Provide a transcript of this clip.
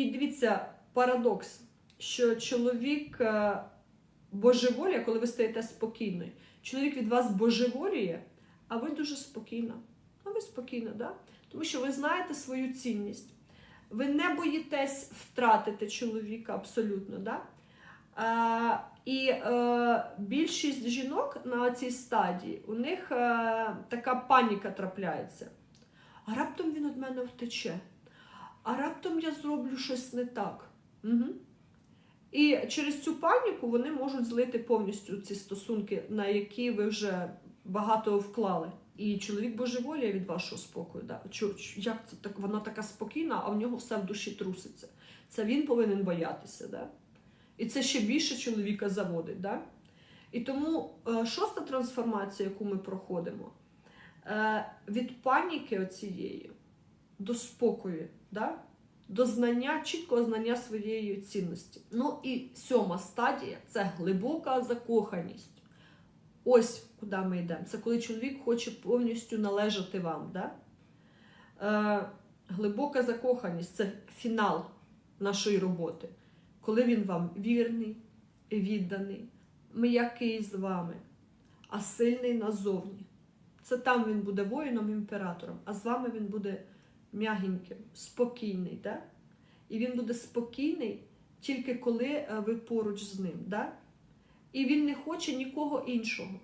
І дивіться, парадокс, що чоловік е, божеволіє, коли ви стаєте спокійною. Чоловік від вас божеволіє, а ви дуже спокійна. А ви спокійна, да? Тому що ви знаєте свою цінність. Ви не боїтесь втратити чоловіка абсолютно. Да? А, і е, більшість жінок на цій стадії, у них е, така паніка трапляється. А раптом він від мене втече. А раптом я зроблю щось не так. Угу. І через цю паніку вони можуть злити повністю ці стосунки, на які ви вже багато вклали. І чоловік божеволіє від вашого спокою. Да? Як це так? Вона така спокійна, а в нього все в душі труситься. Це він повинен боятися. Да? І це ще більше чоловіка заводить. Да? І тому е, шоста трансформація, яку ми проходимо, е, від паніки оцієї до спокою, да? до знання, чіткого знання своєї цінності. Ну і сьома стадія це глибока закоханість. Ось куди ми йдемо. Це коли чоловік хоче повністю належати вам. Да? Е, глибока закоханість це фінал нашої роботи, коли він вам вірний, відданий, м'який з вами, а сильний назовні. Це там він буде воїном, імператором, а з вами він буде м'ягеньким, спокійний. Да? І він буде спокійний тільки коли е, ви поруч з ним. Да? І він не хоче нікого іншого.